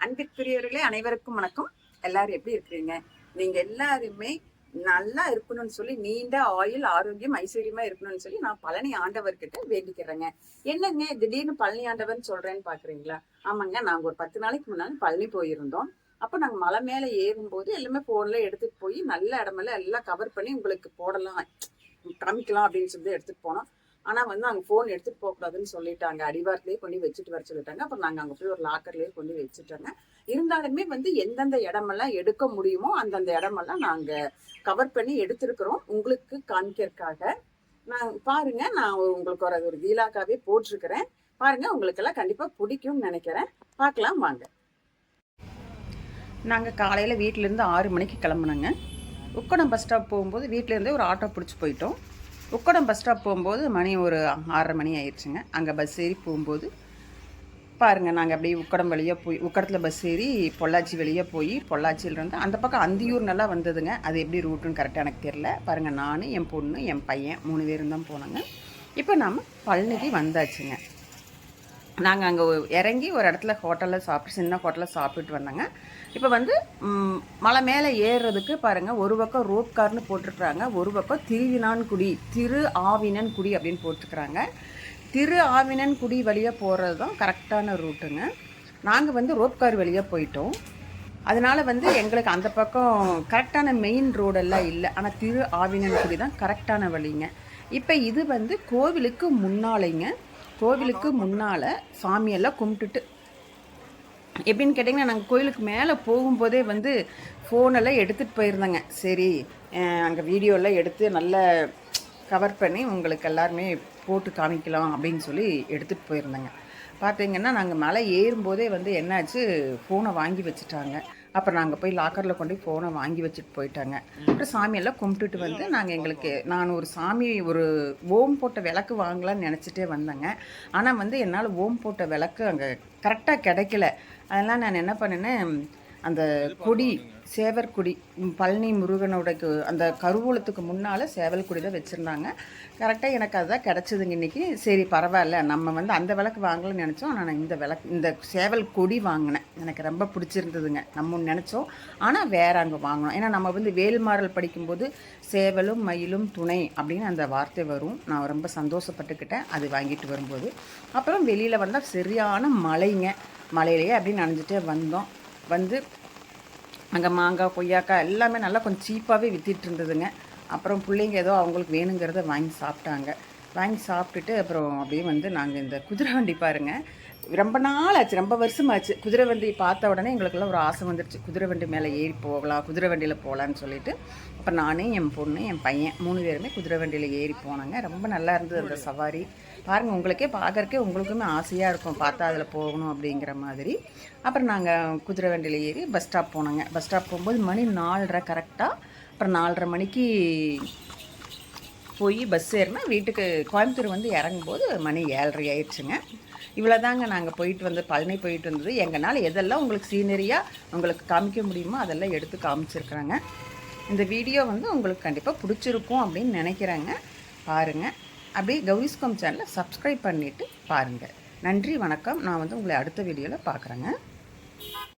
அன்பிற்குரியவர்களே அனைவருக்கும் வணக்கம். எல்லாரும் எப்படி இருக்கிறீங்க? நீங்க எல்லாருமே நல்லா இருக்கணும்னு சொல்லி நீண்ட ஆயுள் ஆரோக்கியம் ஐஸ்வர்யமா இருக்கணும்னு சொல்லி நான் பழனி ஆண்டவர்கிட்ட வேண்டிக்கிறேங்க. என்னங்க திடீர்னு பழனி ஆண்டவர்னு சொல்றேன்னு பாக்குறீங்களா? ஆமாங்க நாங்க ஒரு பத்து நாளைக்கு முன்னாடி பழனி போயிருந்தோம். அப்போ நாங்க மலை மேல ஏறும்போது எல்லாமே போன்ல எடுத்துட்டு போய் நல்ல இடமெல்லாம் எல்லாம் கவர் பண்ணி உங்களுக்கு போடலாம் காமிக்கலாம் அப்படின்னு சொல்லி எடுத்துட்டு போனோம். ஆனா வந்து அங்க போன் எடுத்துட்டு போக கூடாதுன்னு சொல்லிட்டாங்க. அடிவாரத்திலேயே கொண்டு வச்சுட்டு வர சொல்லிட்டாங்க. அப்புறம் நாங்க அங்க போய் ஒரு லாக்கர்லயே கொண்டு வச்சுட்டோங்க. இருந்தாலுமே வந்து எந்தெந்த இடமெல்லாம் எடுக்க முடியுமோ அந்தந்த இடமெல்லாம் நாங்க கவர் பண்ணி எடுத்திருக்கிறோம். உங்களுக்கு காமிக்கிறதுக்காக நான் பாருங்க நான் உங்களுக்கு ஒரு ஒரு வீலாக்காவே போட்டிருக்கிறேன். பாருங்க உங்களுக்கு எல்லாம் கண்டிப்பா பிடிக்கும்னு நினைக்கிறேன். பார்க்கலாம் வாங்க. நாங்கள் காலையில் வீட்டிலேருந்து ஆறு மணிக்கு கிளம்புனோங்க. உக்கடம் பஸ் ஸ்டாப் போகும்போது வீட்டிலேருந்தே ஒரு ஆட்டோ பிடிச்சி போயிட்டோம். உக்கடம் பஸ் ஸ்டாப் போகும்போது மணி ஒரு ஆறரை மணி ஆயிடுச்சுங்க அங்கே பஸ் ஏறி போகும்போது பாருங்கள் நாங்கள் அப்படியே உக்கடம் வழியாக போய் உக்கடத்தில் பஸ் ஏறி பொள்ளாச்சி வழியாக போய் பொள்ளாச்சியிலேருந்து அந்த பக்கம் அந்தியூர் நல்லா வந்ததுங்க. அது எப்படி ரூட்டுன்னு கரெக்டாக எனக்கு தெரில பாருங்கள் நான் என் பொண்ணு என் பையன் மூணு பேரும் தான் போனாங்க. இப்போ நாம் பழனிக்கு வந்தாச்சுங்க. நாங்கள் அங்கே இறங்கி ஒரு இடத்துல ஹோட்டலில் சாப்பிட்டு சின்ன ஹோட்டலில் சாப்பிட்டு வந்தாங்க. இப்போ வந்து மலை மேலே ஏறுறதுக்கு பாருங்கள் ஒரு பக்கம் ரோப் கார்னு போட்டிருக்கிறாங்க ஒரு பக்கம் திருவினான்குடி திரு ஆவினன்குடி அப்படின்னு போட்டிருக்கிறாங்க. திரு ஆவினன்குடி வழியாக போகிறது தான் கரெக்டான ரூட்டுங்க. நாங்கள் வந்து ரோப் கார் வழியாக போயிட்டோம். அதனால் வந்து எங்களுக்கு அந்த பக்கம் கரெக்டான மெயின் ரோடெல்லாம் இல்லை. ஆனால் திரு ஆவினன்குடி தான் கரெக்டான வழிங்க. இப்போ இது வந்து கோவிலுக்கு முன்னாலைங்க. கோவிலுக்கு முன்னால் சாமியெல்லாம் கும்பிட்டுட்டு. எப்படின்னு கேட்டிங்கன்னா நாங்கள் கோயிலுக்கு மேலே போகும்போதே வந்து ஃபோனெல்லாம் எடுத்துகிட்டு போயிருந்தேங்க. சரி அங்கே வீடியோலாம் எடுத்து நல்ல கவர் பண்ணி உங்களுக்கு எல்லாருமே போட்டு காமிக்கலாம் அப்படின்னு சொல்லி எடுத்துகிட்டு போயிருந்தேங்க. பார்த்தீங்கன்னா நாங்கள் மலை ஏறும்போதே வந்து என்னாச்சு ஃபோனை வாங்கி வச்சுட்டாங்க. அப்புறம் நாங்கள் போய் லாக்கரில் கொண்டு போய் ஃபோனை வாங்கி வச்சுட்டு போயிட்டாங்க. அப்புறம் சாமியெல்லாம் கும்பிட்டுட்டு வந்து நாங்கள் எங்களுக்கு நான் ஒரு சாமி ஒரு ஓம் போட்ட விளக்கு வாங்கலாம்னு நினச்சிட்டே வந்தேங்க. ஆனால் வந்து என்னால் ஓம் போட்ட விளக்கு அங்கே கரெக்டாக கிடைக்கல. அதெல்லாம் நான் என்ன பண்ணினேன் அந்த கொடி சேவர்குடி பழனி முருகனோட அந்த கருவூலத்துக்கு முன்னால் சேவல் கொடி தான் வச்சுருந்தாங்க கரெக்டாக எனக்கு அதுதான் கிடச்சிதுங்க இன்றைக்கி சரி பரவாயில்ல. நம்ம வந்து அந்த விளக்கு வாங்கலன்னு நினச்சோம். ஆனால் நான் இந்த விளக்கு இந்த சேவல் கொடி வாங்கினேன். எனக்கு ரொம்ப பிடிச்சிருந்ததுங்க. நம்ம நினச்சோம். ஆனால் வேற அங்கே வாங்கினோம். ஏன்னா நம்ம வந்து வேல்மாறல் படிக்கும்போது சேவலும் மயிலும் துணை அப்படின்னு அந்த வார்த்தை வரும். நான் ரொம்ப சந்தோஷப்பட்டுக்கிட்டேன். அது வாங்கிட்டு வரும்போது. அப்புறம் வெளியில் வந்தால் சரியான மழைங்க மலையிலேயே அப்படியே நனைஞ்சிட்டே வந்தோம். வந்து அங்கே மாங்காய் கொய்யாக்காய் எல்லாமே நல்லா கொஞ்சம் சீப்பாகவே வித்திட்டு இருந்ததுங்க. அப்புறம் பிள்ளைங்க ஏதோ அவங்களுக்கு வேணுங்கிறத வாங்கி சாப்பிட்டாங்க. வாங்கி சாப்பிட்டுட்டு அப்புறம் அப்படியே வந்து நாங்கள் இந்த குதிரை வண்டி பாருங்க. ரொம்ப நாள் ஆச்சு ரொம்ப வருஷமாச்சு. குதிரை வண்டி பார்த்த உடனே எங்களுக்கெல்லாம் ஒரு ஆசை வந்துருச்சு. குதிரை வண்டி மேலே ஏறி போகலாம் குதிரை வண்டியில் போகலான்னு சொல்லிட்டு. அப்போ நானே என் பொண்ணு என் பையன் மூணு பேருமே குதிரை வண்டியில் ஏறி போனாங்க. ரொம்ப நல்லா இருந்தது அந்த சவாரி. பாருங்கள் உங்களுக்கே பார்க்குறக்கே உங்களுக்குமே ஆசையாக இருக்கும். பார்த்தா அதில் போகணும் அப்படிங்கிற மாதிரி. அப்புறம் நாங்கள் குதிரை வண்டியில் ஏறி பஸ் ஸ்டாப் போனோங்க. பஸ் ஸ்டாப் போகும்போது மணி நாலரை கரெக்டாக அப்புறம் நாலரை மணிக்கு போய் பஸ் ஏறினா வீட்டுக்கு கோயம்புத்தூர் வந்து இறங்கும்போது மணி ஏழரை ஆயிடுச்சுங்க. இவ்வளோதாங்க நாங்கள் போயிட்டு வந்து பழனி போயிட்டு வந்தது. எங்களால் எதெல்லாம் உங்களுக்கு சீனரியாக உங்களுக்கு காமிக்க முடியுமோ அதெல்லாம் எடுத்து காமிச்சிருக்கிறாங்க. இந்த வீடியோ வந்து உங்களுக்கு கண்டிப்பாக பிடிச்சிருக்கும் அப்படின்னு நினைக்கிறேங்க. பாருங்கள் அப்படியே கௌரிஸ்கம் சேனலை சப்ஸ்கிரைப் பண்ணிவிட்டு பாருங்கள் நன்றி வணக்கம். நான் வந்து உங்களை அடுத்த வீடியோவில் பார்க்குறேங்க